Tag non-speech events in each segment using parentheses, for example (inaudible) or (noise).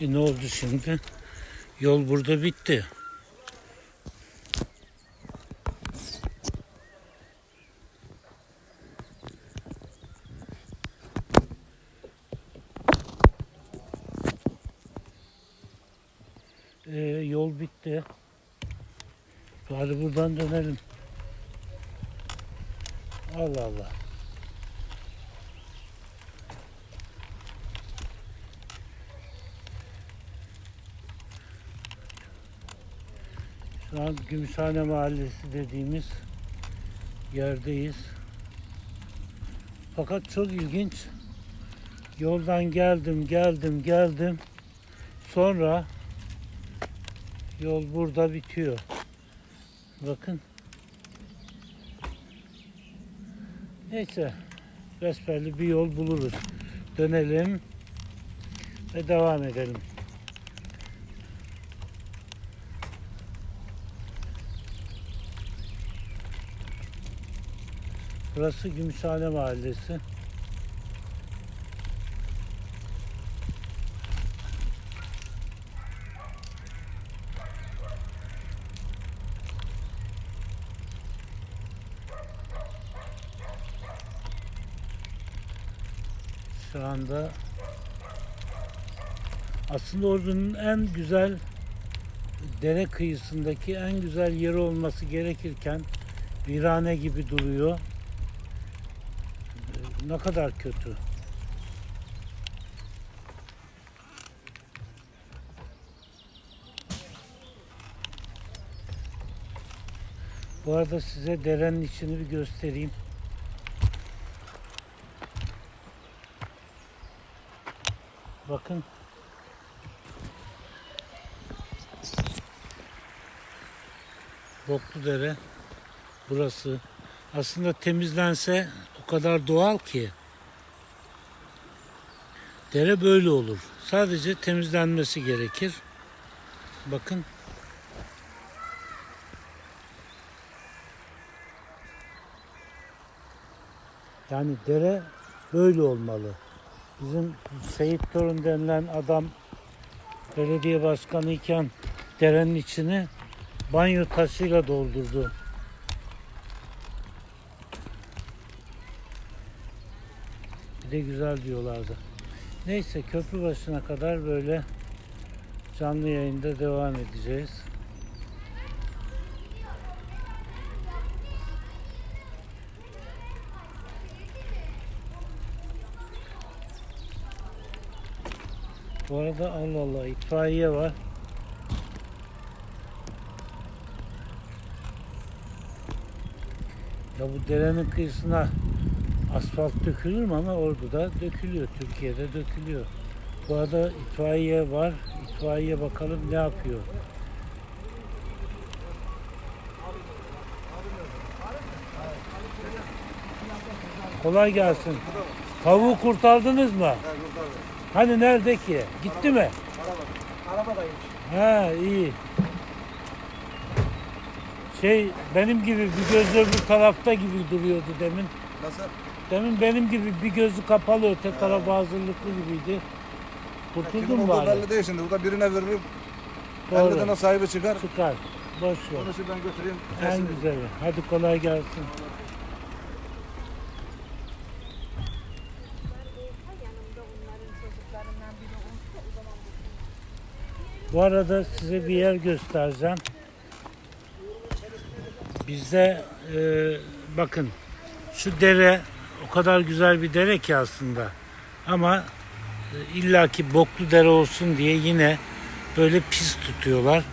E ne oldu şimdi? Yol burada bitti. E, yol bitti. Bari buradan dönelim. Allah Allah. Şu an Gümüşhane Mahallesi dediğimiz yerdeyiz. Fakat çok ilginç. Yoldan geldim, geldim, geldim. Sonra yol burada bitiyor. Bakın. Neyse. Besbelli bir yol buluruz. Dönelim ve devam edelim. Burası Gümüşhane Mahallesi. Şu anda aslında Ordu'nun en güzel dere kıyısındaki en güzel yeri olması gerekirken virane gibi duruyor. Ne kadar kötü. Bu arada size derenin içini bir göstereyim. Bakın. Boklu dere. Burası. Aslında temizlense kadar doğal ki. Dere böyle olur. Sadece temizlenmesi gerekir. Bakın. Yani dere böyle olmalı. Bizim Seyit Torun denilen adam belediye başkanı iken derenin içini banyo taşıyla doldurdu. De güzel diyorlardı. Neyse köprü başına kadar böyle canlı yayında devam edeceğiz. Bu arada Allah Allah itfaiye var. Ya bu derenin kıyısına asfalt dökülür mü ama orada da dökülüyor. Türkiye'de dökülüyor. Bu arada itfaiye var. İtfaiye bakalım ne yapıyor. Kolay gelsin. Tavuğu kurtardınız mı? Hani nerede ki? Gitti mi? Arabadaymış. Ha iyi. Şey benim gibi bir gözü öbür tarafta gibi duruyordu demin. Nasıl? Demin benim gibi bir gözü kapalı öte taraf hazırlıklı gibiydi. Kurtuldun mu Kim olduğu bari? belli değil şimdi. Bu da birine veririm. Doğru. Elde de sahibi çıkar. Çıkar. Boş ver. Onu şuradan götüreyim. En Teslim güzeli. Hadi kolay gelsin. yanımda onların çocuklarından biri olsa o zaman Bu arada size bir yer göstereceğim. Bizde e, bakın şu dere o kadar güzel bir dere ki aslında. Ama e, illaki boklu dere olsun diye yine böyle pis tutuyorlar.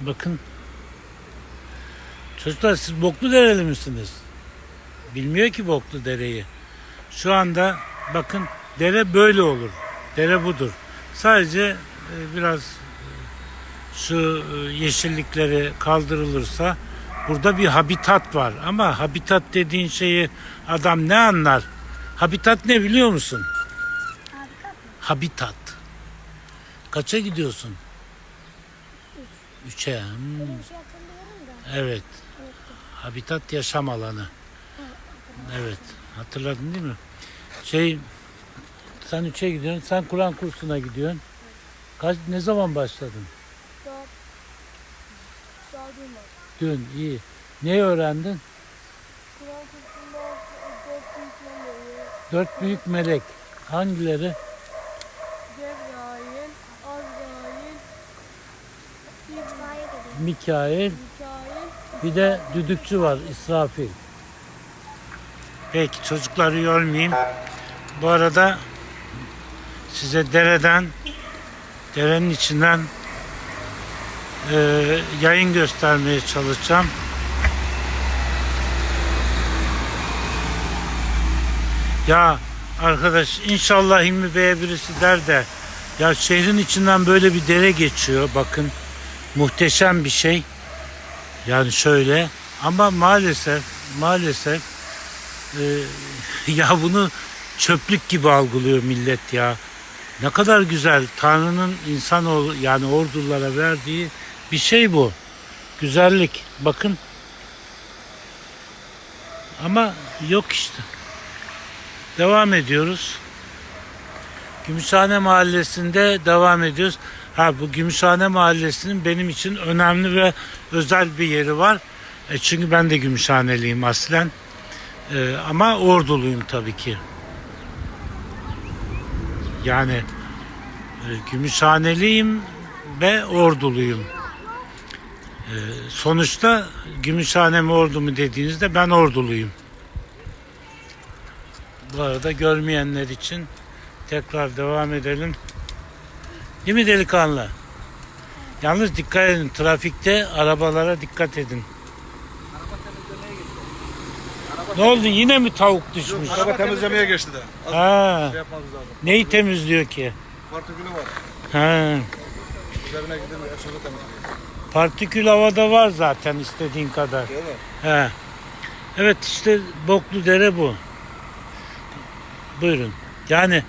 Bakın. Çocuklar siz boklu dereli misiniz? Bilmiyor ki boklu dereyi. Şu anda bakın dere böyle olur. Dere budur. Sadece e, biraz e, şu yeşillikleri kaldırılırsa burada bir habitat var. Ama habitat dediğin şeyi adam ne anlar? Habitat ne biliyor musun? Habitat. Kaça gidiyorsun? Üçe. Hmm. şey. Evet. Habitat yaşam alanı. Evet. Hatırladın değil mi? Şey sen üçe gidiyorsun. Sen Kur'an kursuna gidiyorsun. Kaç, ne zaman başladın? Saat olmaz. Dün iyi. Ne öğrendin? Dört büyük melek. Hangileri? Cebrail, Azrail, İbrahim, Mikail. Mikail, Bir de düdükçü var İsrafil. Peki çocukları yormayayım. Bu arada size dereden derenin içinden e, yayın göstermeye çalışacağım. Ya arkadaş inşallah Hilmi Bey'e birisi der de ya şehrin içinden böyle bir dere geçiyor bakın muhteşem bir şey. Yani şöyle ama maalesef maalesef e, (laughs) ya bunu çöplük gibi algılıyor millet ya. Ne kadar güzel Tanrı'nın insanoğlu yani ordulara verdiği bir şey bu. Güzellik. Bakın. Ama yok işte. Devam ediyoruz. Gümüşhane Mahallesi'nde devam ediyoruz. Ha bu Gümüşhane Mahallesi'nin benim için önemli ve özel bir yeri var. E, çünkü ben de Gümüşhaneliyim aslen. E, ama orduluyum tabii ki. Yani e, Gümüşhaneliyim ve orduluyum. Sonuçta Gümüşhane mi ordu mu dediğinizde ben orduluyum. Bu arada görmeyenler için tekrar devam edelim. Değil mi delikanlı? Yalnız dikkat edin. Trafikte arabalara dikkat edin. Ne oldu? Yine mi tavuk düşmüş? Araba temizlemeye geçti de. Az Ha, şey yapmamız lazım. neyi temizliyor ki? Partikülü var. Ha, Üzerine gidin yaşını temizliyor. Partikül havada var zaten istediğin kadar. Değil mi? He. Evet işte Boklu Dere bu. Buyurun. Yani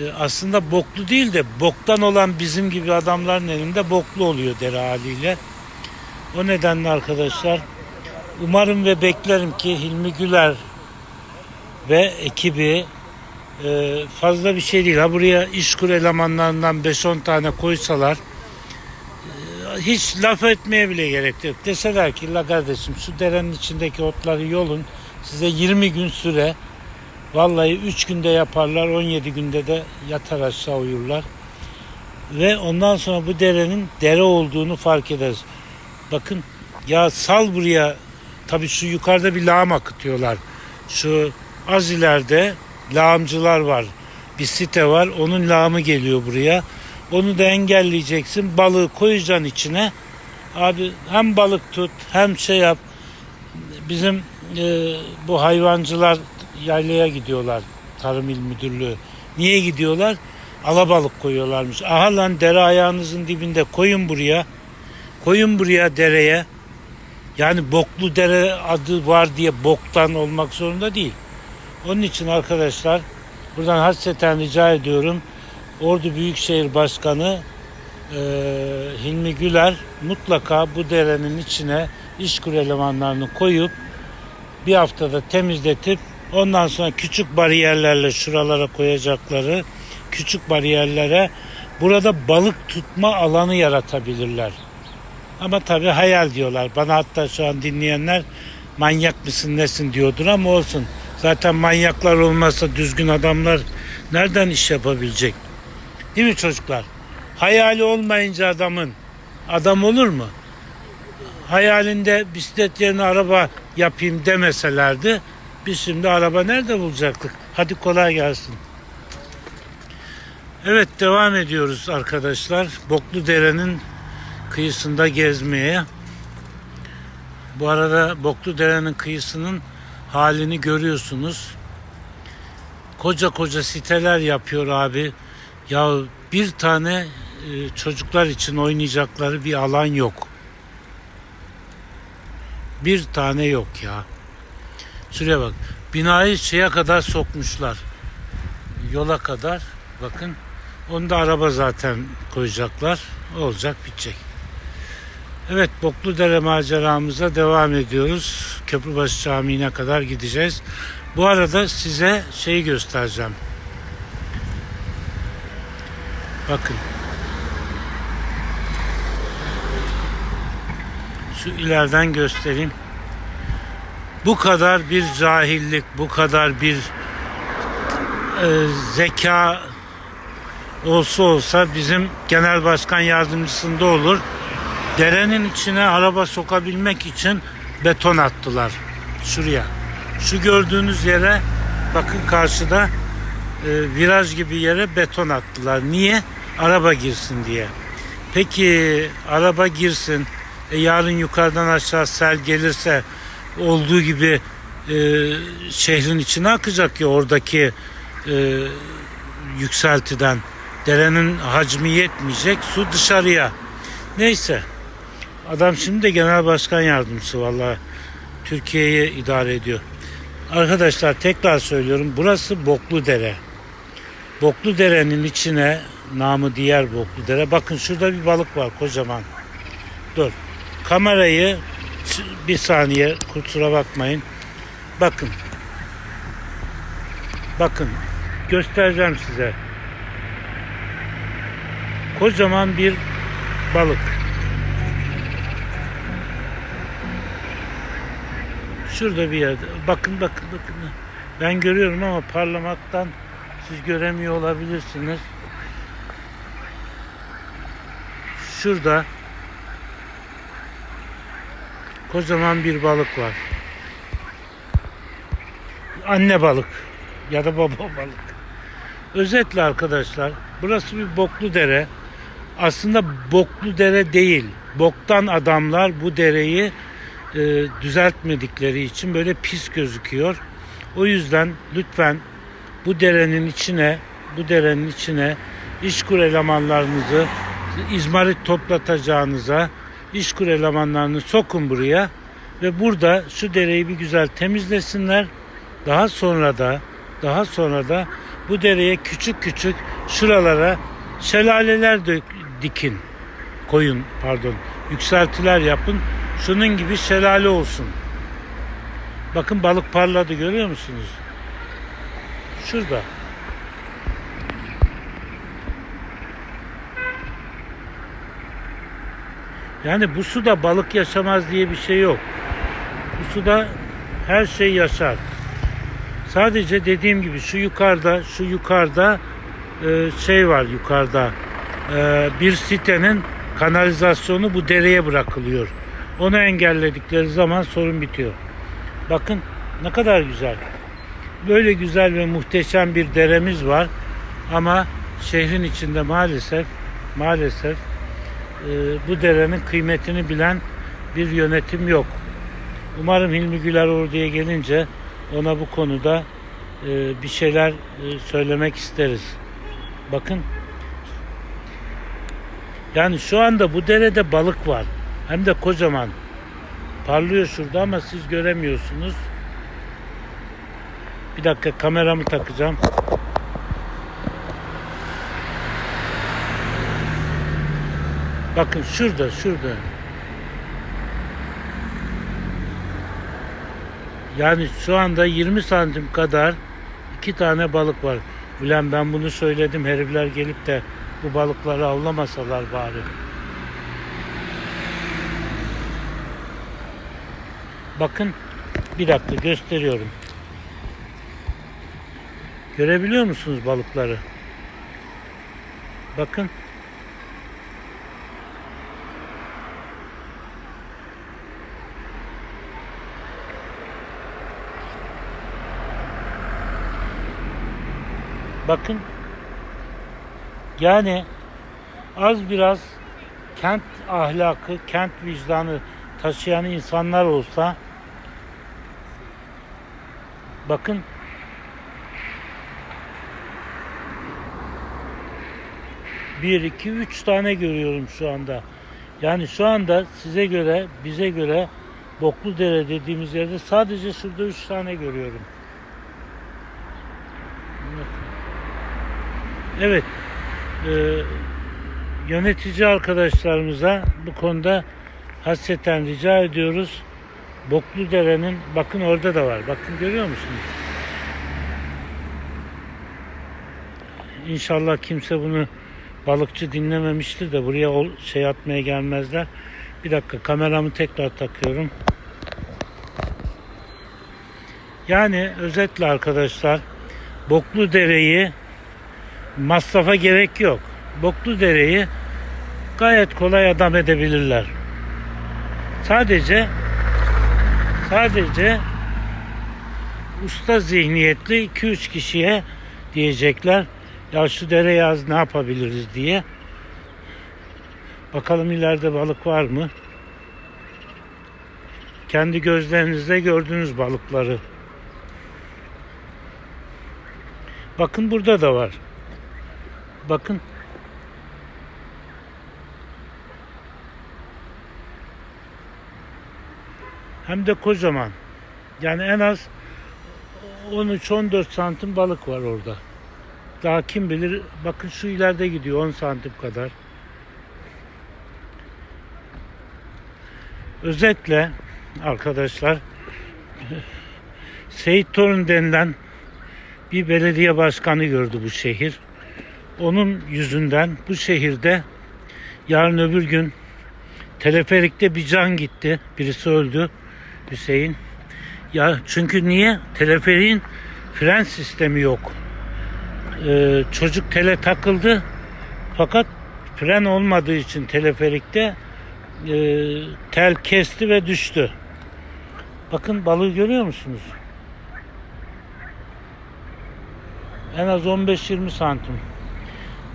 e, aslında boklu değil de boktan olan bizim gibi adamların elinde boklu oluyor dere haliyle. O nedenle arkadaşlar umarım ve beklerim ki Hilmi Güler ve ekibi e, fazla bir şey değil. Ha buraya işkur elemanlarından 5-10 tane koysalar hiç laf etmeye bile gerek yok. Deseler ki la kardeşim şu derenin içindeki otları yolun size 20 gün süre Vallahi 3 günde yaparlar, 17 günde de yatar aşağı uyurlar. Ve ondan sonra bu derenin dere olduğunu fark ederiz. Bakın ya sal buraya, tabii şu yukarıda bir lağım akıtıyorlar. Şu az ileride lağımcılar var. Bir site var, onun lağımı geliyor buraya. Onu da engelleyeceksin, balığı koyacaksın içine. Abi hem balık tut, hem şey yap. Bizim e, bu hayvancılar yaylaya gidiyorlar Tarım İl Müdürlüğü. Niye gidiyorlar? Alabalık koyuyorlarmış. Aha lan dere ayağınızın dibinde koyun buraya. Koyun buraya dereye. Yani boklu dere adı var diye boktan olmak zorunda değil. Onun için arkadaşlar buradan hasreten rica ediyorum. Ordu Büyükşehir Başkanı e, Hilmi Güler mutlaka bu derenin içine işkur elemanlarını koyup bir haftada temizletip ondan sonra küçük bariyerlerle şuralara koyacakları küçük bariyerlere burada balık tutma alanı yaratabilirler. Ama tabii hayal diyorlar. Bana hatta şu an dinleyenler manyak mısın nesin diyordur ama olsun. Zaten manyaklar olmazsa düzgün adamlar nereden iş yapabilecek? Değil mi çocuklar? Hayali olmayınca adamın adam olur mu? Hayalinde bisiklet yerine araba yapayım demeselerdi biz şimdi araba nerede bulacaktık? Hadi kolay gelsin. Evet devam ediyoruz arkadaşlar. Boklu Dere'nin kıyısında gezmeye. Bu arada Boklu Dere'nin kıyısının halini görüyorsunuz. Koca koca siteler yapıyor abi. Ya bir tane e, çocuklar için oynayacakları bir alan yok. Bir tane yok ya. Şuraya bak. Binayı şeye kadar sokmuşlar. Yola kadar. Bakın. Onu da araba zaten koyacaklar. Olacak bitecek. Evet Bokludere maceramıza devam ediyoruz. Köprübaşı Camii'ne kadar gideceğiz. Bu arada size şeyi göstereceğim. Bakın. Şu ileriden göstereyim. Bu kadar bir cahillik, bu kadar bir e, zeka olsa olsa bizim genel başkan yardımcısında olur. Derenin içine araba sokabilmek için beton attılar. Şuraya. Şu gördüğünüz yere bakın karşıda e, viraj gibi yere beton attılar. Niye? Araba girsin diye. Peki araba girsin. E, yarın yukarıdan aşağı sel gelirse olduğu gibi e, şehrin içine akacak ya oradaki e, yükseltiden. Derenin hacmi yetmeyecek. Su dışarıya. Neyse. Adam şimdi de genel başkan yardımcısı vallahi Türkiye'yi idare ediyor. Arkadaşlar tekrar söylüyorum burası Boklu Dere. Boklu Dere'nin içine namı diğer Boklu Dere. Bakın şurada bir balık var kocaman. Dur. Kamerayı bir saniye kusura bakmayın. Bakın. Bakın. Göstereceğim size. Kocaman bir balık. Şurada bir yerde. Bakın bakın bakın. Ben görüyorum ama parlamaktan siz göremiyor olabilirsiniz. Şurada kocaman bir balık var. Anne balık ya da baba (laughs) balık. Özetle arkadaşlar burası bir boklu dere. Aslında boklu dere değil. Boktan adamlar bu dereyi e, düzeltmedikleri için böyle pis gözüküyor. O yüzden lütfen bu derenin içine bu derenin içine işkur elemanlarınızı izmarit toplatacağınıza işkur elemanlarını sokun buraya ve burada şu dereyi bir güzel temizlesinler. Daha sonra da daha sonra da bu dereye küçük küçük şuralara şelaleler dök, dikin. Koyun pardon yükseltiler yapın. Şunun gibi şelale olsun. Bakın balık parladı görüyor musunuz şurada yani bu suda balık yaşamaz diye bir şey yok bu suda her şey yaşar sadece dediğim gibi şu yukarıda şu yukarıda e, şey var yukarıda e, bir sitenin kanalizasyonu bu dereye bırakılıyor. Onu engelledikleri zaman sorun bitiyor. Bakın ne kadar güzel. Böyle güzel ve muhteşem bir deremiz var. Ama şehrin içinde maalesef maalesef e, bu derenin kıymetini bilen bir yönetim yok. Umarım Hilmi Güler orduya gelince ona bu konuda e, bir şeyler e, söylemek isteriz. Bakın. Yani şu anda bu derede balık var. Hem de kocaman. Parlıyor şurada ama siz göremiyorsunuz. Bir dakika kameramı takacağım. Bakın şurada, şurada. Yani şu anda 20 santim kadar iki tane balık var. Ulan ben bunu söyledim herifler gelip de bu balıkları avlamasalar bari. Bakın bir dakika gösteriyorum. Görebiliyor musunuz balıkları? Bakın. Bakın yani az biraz kent ahlakı, kent vicdanı taşıyan insanlar olsa bakın bir, iki, üç tane görüyorum şu anda. Yani şu anda size göre, bize göre Bokludere dediğimiz yerde sadece şurada üç tane görüyorum. Evet. Ee, yönetici arkadaşlarımıza bu konuda hasreten rica ediyoruz. Bokludere'nin bakın orada da var. Bakın görüyor musunuz? İnşallah kimse bunu balıkçı dinlememiştir de buraya şey atmaya gelmezler. Bir dakika kameramı tekrar takıyorum. Yani özetle arkadaşlar Boklu Dere'yi masrafa gerek yok. Boklu Dere'yi gayet kolay adam edebilirler. Sadece sadece usta zihniyetli 2-3 kişiye diyecekler ya şu dere yaz ne yapabiliriz diye. Bakalım ileride balık var mı? Kendi gözlerinizle gördünüz balıkları. Bakın burada da var. Bakın. Hem de kocaman. Yani en az 13-14 santim balık var orada. Daha kim bilir bakın şu ileride gidiyor 10 santim kadar. Özetle arkadaşlar Seyit Torun denilen bir belediye başkanı gördü bu şehir. Onun yüzünden bu şehirde yarın öbür gün teleferikte bir can gitti. Birisi öldü. Hüseyin. Ya çünkü niye? Teleferiğin fren sistemi yok. Ee, çocuk tele takıldı. Fakat fren olmadığı için teleferikte e, tel kesti ve düştü. Bakın balığı görüyor musunuz? En az 15-20 santim.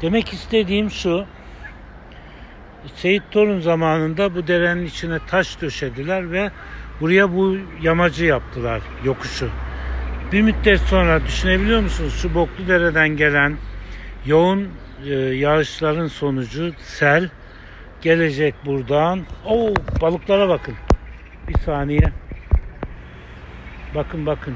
Demek istediğim şu. Seyit Torun zamanında bu derenin içine taş döşediler ve buraya bu yamacı yaptılar, yokuşu. Bir müddet sonra düşünebiliyor musunuz? Şu Boklu Dere'den gelen yoğun e, yağışların sonucu sel gelecek buradan. Oo balıklara bakın. Bir saniye. Bakın bakın.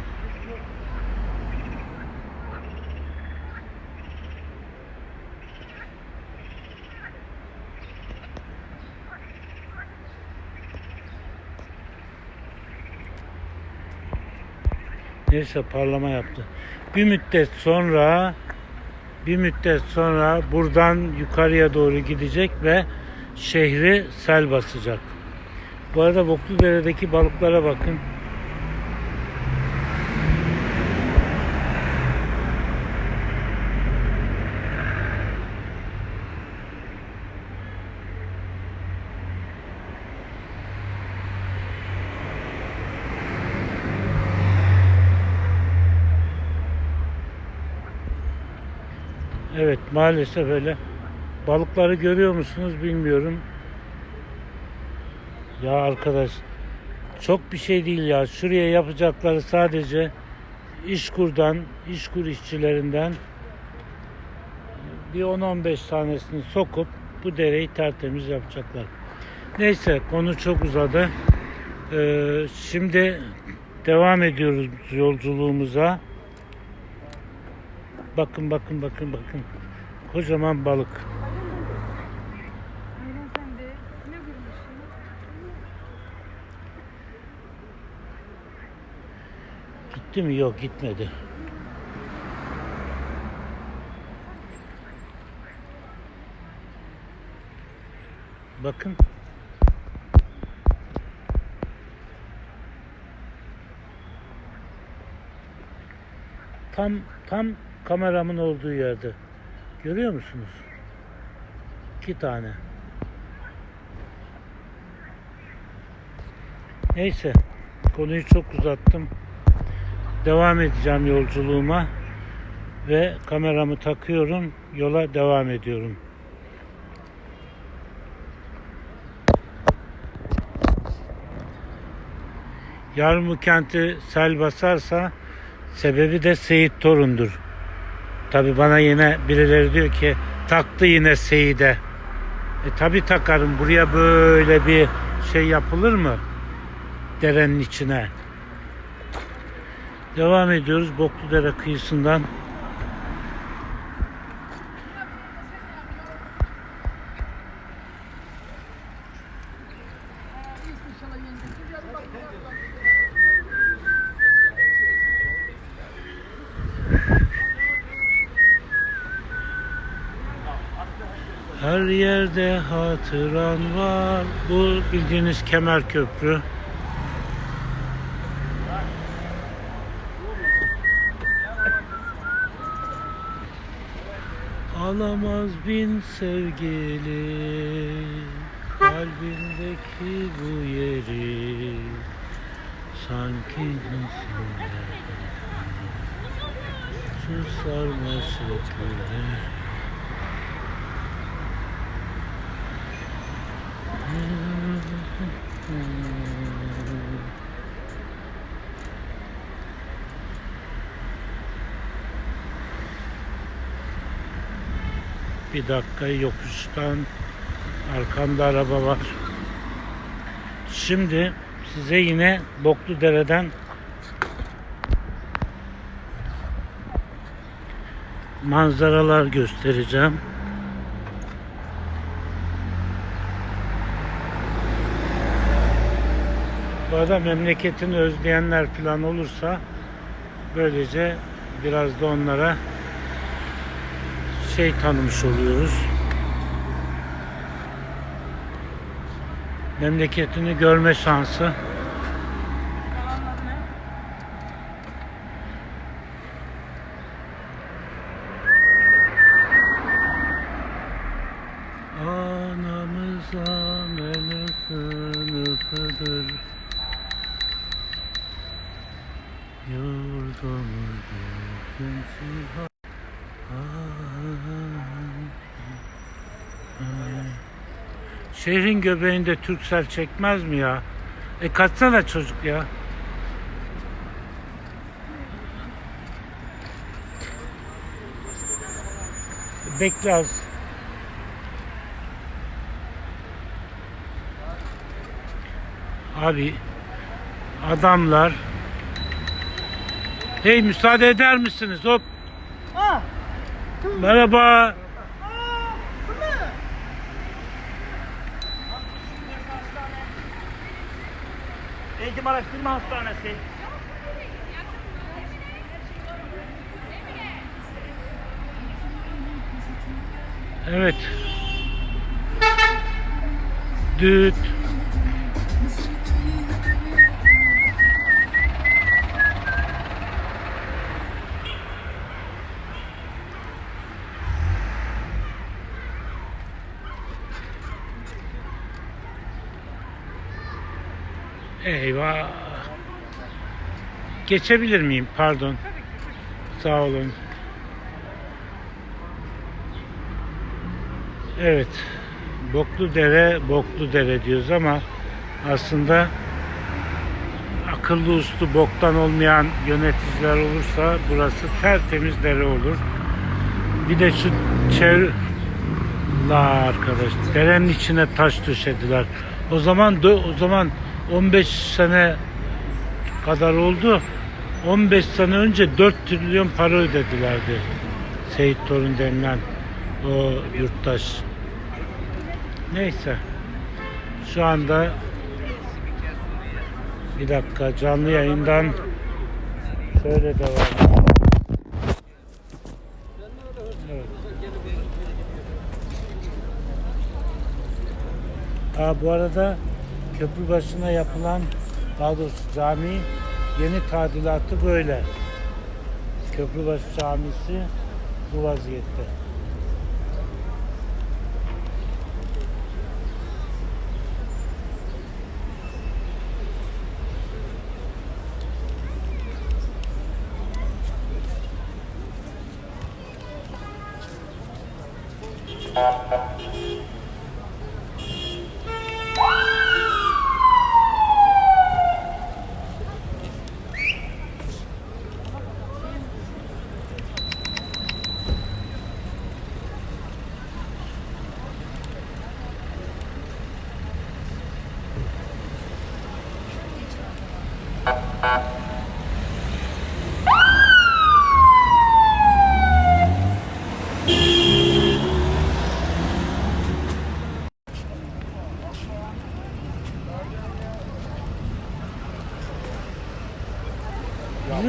Neyse parlama yaptı. Bir müddet sonra bir müddet sonra buradan yukarıya doğru gidecek ve şehri sel basacak. Bu arada Bokludere'deki balıklara bakın. Evet maalesef öyle. Balıkları görüyor musunuz bilmiyorum. Ya arkadaş çok bir şey değil ya. Şuraya yapacakları sadece işkurdan, işkur işçilerinden bir 10-15 tanesini sokup bu dereyi tertemiz yapacaklar. Neyse konu çok uzadı. Ee, şimdi devam ediyoruz yolculuğumuza. Bakın bakın bakın bakın. Kocaman balık. Gitti mi? Yok gitmedi. Bakın. Tam tam kameramın olduğu yerde. Görüyor musunuz? İki tane. Neyse. Konuyu çok uzattım. Devam edeceğim yolculuğuma ve kameramı takıyorum. Yola devam ediyorum. Yarın bu kenti sel basarsa sebebi de Seyit Torun'dur. Tabi bana yine birileri diyor ki taktı yine Seyit'e. E tabi takarım. Buraya böyle bir şey yapılır mı? Derenin içine. Devam ediyoruz Bokludere kıyısından. Her yerde hatıran var. Bu bildiğiniz kemer köprü. Alamaz bin sevgili Kalbindeki bu yeri Sanki nasıl Şu sarmaşık güller Bir dakika yokuştan arkamda araba var. Şimdi size yine Boklu Dere'den manzaralar göstereceğim. Arada memleketini özleyenler falan olursa böylece biraz da onlara şey tanımış oluyoruz. Memleketini görme şansı. Göbeğinde Türksel çekmez mi ya? E kaçsana çocuk ya. Bekle az. Abi adamlar Hey müsaade eder misiniz? Hop. Merhaba. Eğitim Araştırma Hastanesi. Evet. Düt. Eyvah. Geçebilir miyim? Pardon. Sağ olun. Evet. Boklu dere, boklu dere diyoruz ama aslında akıllı uslu boktan olmayan yöneticiler olursa burası tertemiz dere olur. Bir de şu çevre La arkadaş derenin içine taş döşediler. O zaman o zaman 15 sene kadar oldu. 15 sene önce 4 trilyon para ödedilerdi. Seyit Torun denilen o yurttaş. Neyse. Şu anda bir dakika canlı yayından şöyle devam edelim. Evet. Ha, bu arada köprü başına yapılan daha doğrusu cami yeni tadilatı böyle. Köprübaşı Camisi bu vaziyette.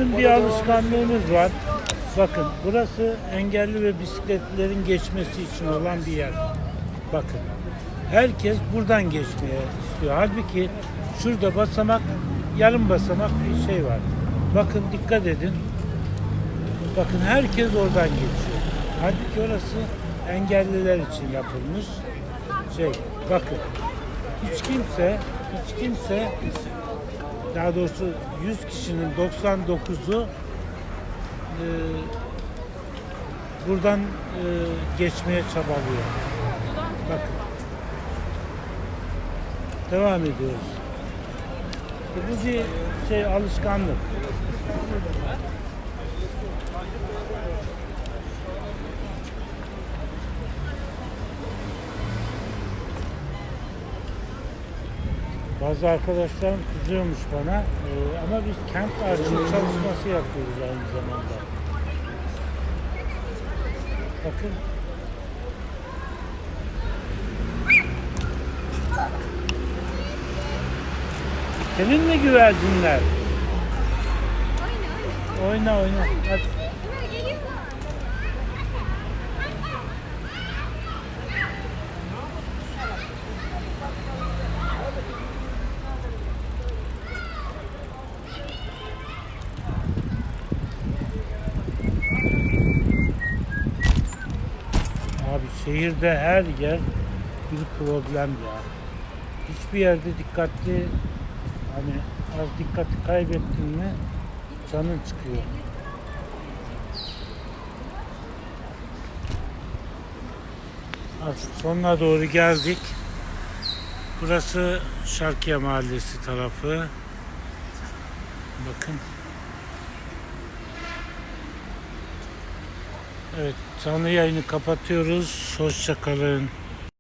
Bizim bir alışkanlığımız var. Bakın burası engelli ve bisikletlerin geçmesi için olan bir yer. Bakın. Herkes buradan geçmeye istiyor. Halbuki şurada basamak, yarım basamak bir şey var. Bakın dikkat edin. Bakın herkes oradan geçiyor. Halbuki orası engelliler için yapılmış şey. Bakın. Hiç kimse, hiç kimse daha doğrusu 100 kişinin 99'u e, buradan e, geçmeye çabalıyor. Bakın. Devam ediyoruz. Bu bir şey alışkanlık. Bazı arkadaşlarım kızıyormuş bana e, ama biz kent arşiv çalışması yapıyoruz aynı zamanda. Bakın. Senin mi güvercinler? Oyna oyna. Hadi. Abi şehirde her yer bir problem ya. Hiçbir yerde dikkatli hani az dikkati kaybettin mi canın çıkıyor. Artık sonuna doğru geldik. Burası Şarkiye Mahallesi tarafı. Bakın. Evet, canlı yayını kapatıyoruz. Hoşça kalın.